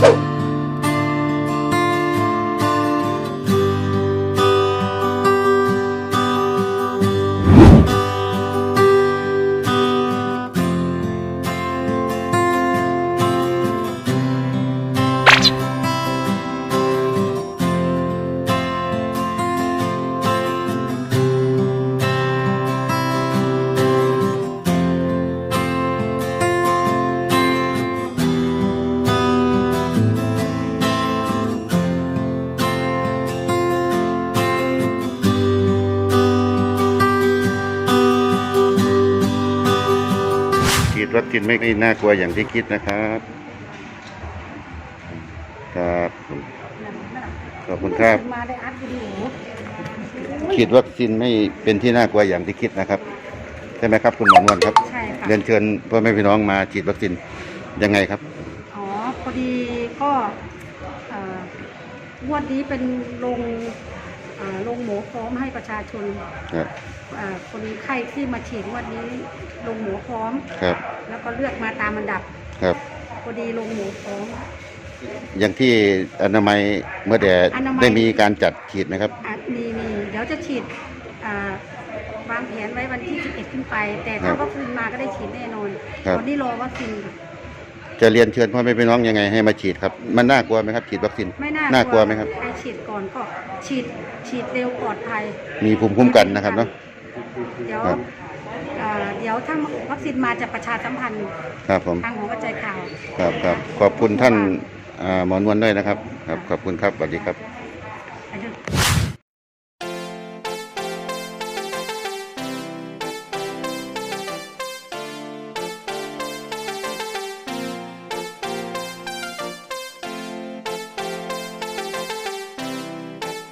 Woo! วัคซีนไม่น่ากลัวอย่างที่คิดนะครับ ครับขอบคุณครับมาได้อัดวิดีโอฉีดวัคซีนไม่เป็นที่น่ากลัวอย่างที่คิดนะครับใช่ไหมครับคุณหมอนวลครับใช่ค่ะเรียนเชิญพ่อแม่พี่น้องมาฉีดวัคซีนยังไงครับอ๋อพอดีก็เอ่องวดนี้เป็นลง เอ่อลงหมูพร้อมให้ประชาชนครับเอ่อคนไข้ที่มาฉีดงวดนี้ลงหมูพร้อม ครับ แล้วก็เลือกมาตามอันดับครับ พอดีลงหมูพร้อม อย่างที่อนามัยเมื่อแดดอนามัย ได้มีการจัดฉีดไหมครับอะมีมีเดี๋ยวจะฉีดอ่าวางแผนไว้วันที่ 11 ขึ้นไป แต่ครัถ้าบวัคซีนมาก็ได้ฉีดแน่นอนครับ ตอนนี้รอวัคซีนค่ะ จะเรียนเชิญพ่อแม่พี่น้องยังไงให้มาฉีดครับ มันน่ากลัวไหมครับ ฉีดวัคซีนไม่น่าน่ากลัวไหมครับใครฉีดก่อนก็ฉีดฉีดเร็วปลอดภัย มีภูมิคุ้มกันนะครับเนาะเดี๋ยวครับอ่าเดี๋ยวถ้าวัคซีนมาจะประชาสัมพันธ์ครับผมทางหัวกระจายข่าว ครับครับขอบคุณท่านอ่าหมอนวลด้วยนะครับ ครับขอบคุณครับสวัสดีครับไปเถอะ